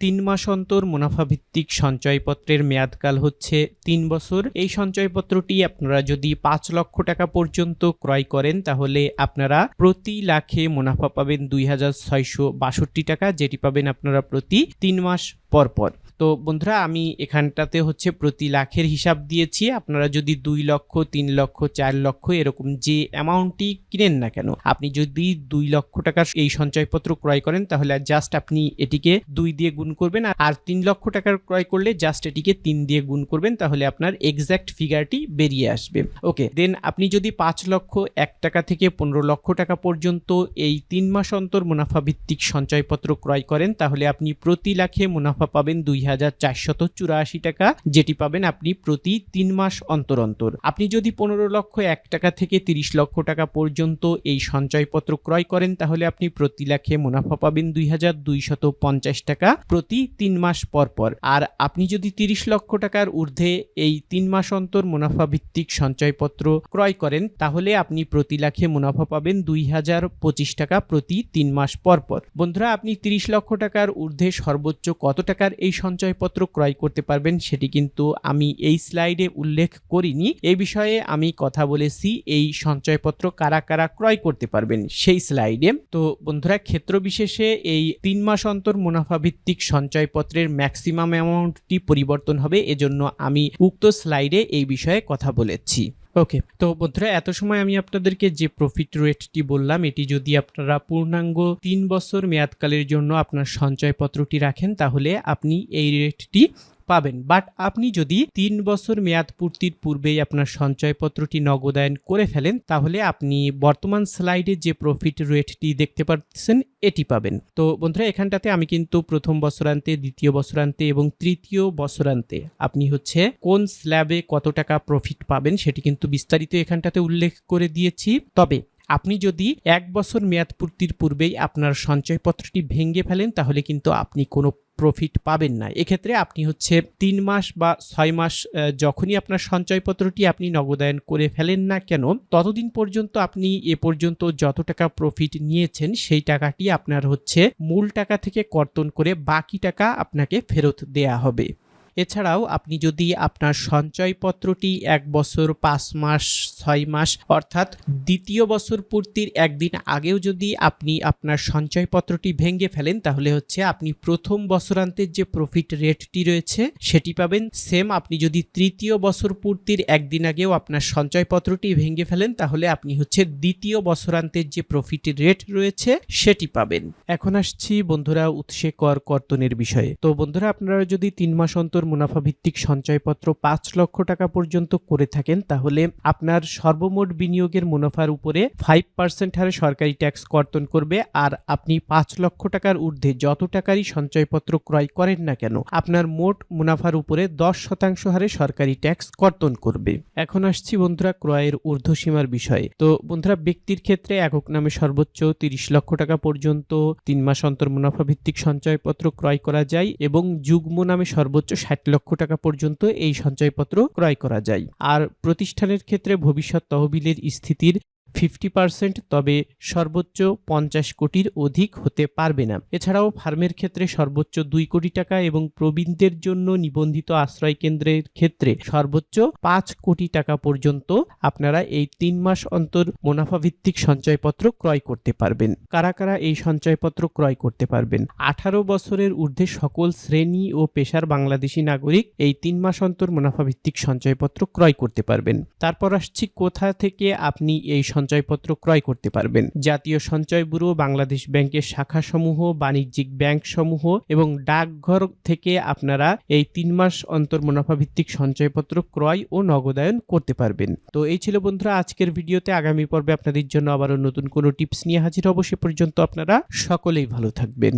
তিন মাস অন্তর মুনাফা ভিত্তিক সঞ্চয়পত্রের মেয়াদকাল হচ্ছে তিন বছর। এই সঞ্চয়পত্রটি আপনারা যদি পাঁচ লক্ষ টাকা পর্যন্ত ক্রয় করেন, তাহলে আপনারা প্রতি লাখে মুনাফা পাবেন দুই হাজার ছয়শো বাষট্টি টাকা, যেটি পাবেন আপনারা প্রতি তিন মাস পরপর পর। তো বন্ধুরা, আমি এখানটাতে হচ্ছে প্রতি লাখের হিসাব দিয়েছি। আপনারা যদি দুই লক্ষ, তিন লক্ষ, চার লক্ষ এরকম যে অ্যামাউন্টটি কিনেন না কেন, আপনি যদি দুই লক্ষ টাকার এই সঞ্চয়পত্র ক্রয় করেন, তাহলে জাস্ট আপনি এটিকে দুই দিয়ে গুণ করবেন। আর- তিন লক্ষ টাকার ক্রয় করলে জাস্ট এটিকে তিন দিয়ে গুণ করবেন, তাহলে আপনার এক্স্যাক্ট ফিগারটি বেরিয়ে আসবে। ওকে দেন আপনি যদি পাঁচ লক্ষ, এক টাকা থেকে পনেরো লক্ষ টাকা পর্যন্ত এই তিন মাস অন্তর মুনাফা ভিত্তিক সঞ্চয়পত্র ক্রয় করেন, তাহলে আপনি প্রতি লাখে মুনাফা পাবেন দুই হাজার হাজার চারশত চুরাশি টাকা যেটি পাবেন আপনি প্রতি তিন মাস অন্তর অন্তর। আপনি যদি পনেরো লক্ষ, এক টাকা থেকে তিরিশ লক্ষ টাকা পর্যন্ত এই সঞ্চয়পত্র ক্রয় করেন, তাহলে আপনি প্রতি লাখে মুনাফা পাবেন দুই হাজার দুইশত পঞ্চাশ টাকা প্রতি তিন মাস পর পর। আর আপনি যদি তিরিশ লক্ষ টাকার ঊর্ধ্বে এই তিন মাস অন্তর মুনাফা ভিত্তিক সঞ্চয়পত্র ক্রয় করেন, তাহলে আপনি প্রতি লাখে মুনাফা পাবেন দুই হাজার পঁচিশ টাকা প্রতি তিন মাস পর পর। বন্ধুরা, আপনি তিরিশ লক্ষ টাকার ঊর্ধ্বে সর্বোচ্চ কত টাকার এই সঞ্চয়পত্র ক্রয় করতে পারবেন, সেটি কিন্তু আমি এই স্লাইডে উল্লেখ করিনি। এই বিষয়ে আমি কথা বলেছি, এই সঞ্চয়পত্র কারা কারা ক্রয় করতে পারবেন সেই স্লাইডে। তো বন্ধুরা ক্ষেত্র বিশেষে এই তিন মাস অন্তর মুনাফা ভিত্তিক সঞ্চয়পত্রের ম্যাক্সিমাম অ্যামাউন্টটি পরিবর্তন হবে, এজন্য আমি উক্ত স্লাইডে এই বিষয়ে কথা বলেছি। ওকে তো বন্ধুরা, এত সময় আমি আপনাদেরকে যে প্রফিট রেটটি বললাম, এটি যদি আপনারা পূর্ণাঙ্গ তিন বছর মেয়াদকালের জন্য আপনার সঞ্চয়পত্রটি রাখেন, তাহলে আপনি এই রেটটি পাবেন। বাট আপনি যদি তিন বছর মেয়াদ পূর্তির পূর্বেই আপনার সঞ্চয়পত্রটি নগদায়ন করে ফেলেন, তাহলে আপনি বর্তমান স্লাইডে যে প্রফিট রেটটি দেখতে পাচ্ছেন এটি পাবেন। তো বন্ধুরা, এখানটাতে আমি কিন্তু প্রথম বছরান্তে, দ্বিতীয় বছরান্তে এবং তৃতীয় বছরান্তে আপনি হচ্ছে কোন স্ল্যাবে কত টাকা প্রফিট পাবেন, সেটি কিন্তু বিস্তারিত এখানটাতে উল্লেখ করে দিয়েছি। তবে আপনি যদি এক বছর মেয়াদ পূর্তির পূর্বেই আপনার সঞ্চয়পত্রটি ভেঙে ফেলেন, তাহলে কিন্তু আপনি কোনো প্রফিট পাবেন না। এক্ষেত্রে আপনি হচ্ছে তিন মাস বা ছয় মাস যখনই আপনার সঞ্চয়পত্রটি আপনি নগদায়ন করে ফেলেন না কেন, ততদিন পর্যন্ত আপনি এ পর্যন্ত যত টাকা প্রফিট নিয়েছেন, সেই টাকাটি আপনার হচ্ছে মূল টাকা থেকে কর্তন করে বাকি টাকা আপনাকে ফেরত দেয়া হবে। এছাড়াও আপনি যদি আপনার সঞ্চয়পত্রটি এক বছর, পাঁচ মাস, ছয় মাস অর্থাৎ দ্বিতীয় বছর পূর্তির একদিন আগেও যদি আপনি আপনার সঞ্চয়পত্রটি ভেঙে ফেলেন, তাহলে হচ্ছে আপনি প্রথম বছরান্তের যে প্রফিট রেটটি রয়েছে, সেটি পাবেন। সেম আপনি যদি তৃতীয় বছর পূর্তির একদিন আগেও আপনার সঞ্চয়পত্রটি ভেঙে ফেলেন, তাহলে আপনি হচ্ছে দ্বিতীয় বছরান্তের যে প্রফিট রেট রয়েছে, সেটি পাবেন। এখন আসছি বন্ধুরা উৎসে কর কর্তনের বিষয়ে। তো বন্ধুরা, আপনারা যদি তিন মাস অন্তর মুনাফা ভিত্তিক সঞ্চয়পত্র পাঁচ লক্ষ টাকা পর্যন্ত করে থাকেন, তাহলে আপনার সর্বমোট বিনিয়োগের মুনাফার উপরে ফাইভ পার্সেন্ট হারে সরকারি ট্যাক্স কর্তন করবে, আর আপনি পাঁচ লক্ষ টাকার ঊর্ধ্বে যত টাকারই সঞ্চয়পত্র ক্রয় করেন না কেন, আপনার মোট মুনাফার উপরে দশ শতাংশ হারে সরকারি ট্যাক্স কর্তন করবে। এখন আসছি বন্ধুরা ক্রয়ের ঊর্ধ্বসীমার বিষয়ে। তো বন্ধুরা, ব্যক্তির ক্ষেত্রে একক নামে সর্বোচ্চ তিরিশ লক্ষ টাকা পর্যন্ত তিন মাস অন্তর মুনাফা ভিত্তিক সঞ্চয়পত্র ক্রয় করা যায়, এবং যুগ্ম নামে সর্বোচ্চ ষাট লক্ষ টাকা পর্যন্ত এই সঞ্চয়পত্র ক্রয় করা যায়। আর প্রতিষ্ঠানের ক্ষেত্রে ভবিষ্যৎ তহবিলের স্থিতির ফিফটি পার্সেন্ট, তবে সর্বোচ্চ পঞ্চাশ কোটির অধিক হতে পারবে না। এছাড়াও ফার্মের ক্ষেত্রে সর্বোচ্চ দুই কোটি টাকা এবং প্রবীণদের জন্য নিবন্ধিত আশ্রয় কেন্দ্রের ক্ষেত্রে সর্বোচ্চ পাঁচ কোটি টাকা পর্যন্ত আপনারা এই তিন মাস অন্তর মুনাফা ভিত্তিক সঞ্চয়পত্র ক্রয় করতে পারবেন। কারা কারা এই সঞ্চয়পত্র ক্রয় করতে পারবেন? আঠারো বছরের ঊর্ধ্বে সকল শ্রেণি ও পেশার বাংলাদেশি নাগরিক এই তিন মাস অন্তর মুনাফা ভিত্তিক সঞ্চয়পত্র ক্রয় করতে পারবেন। তারপর আসছি কোথা থেকে আপনি এই সঞ্চয়পত্র ক্রয় করতে পারবেন। জাতীয় সঞ্চয় ব্যুরো বাংলাদেশ ব্যাংকের শাখাসমূহ, বাণিজ্যিক ব্যাংক সমূহ এবং ডাকঘর থেকে আপনারা এই তিন মাস অন্তর মুনাফা ভিত্তিক সঞ্চয়পত্র ক্রয় ও নগদায়ন করতে পারবেন। তো এই ছিল বন্ধুরা আজকের ভিডিওতে। আগামী পর্বে আপনাদের জন্য আবারও নতুন কোনো টিপস নিয়ে হাজির হব সে পর্যন্ত আপনারা সকলেই ভালো থাকবেন।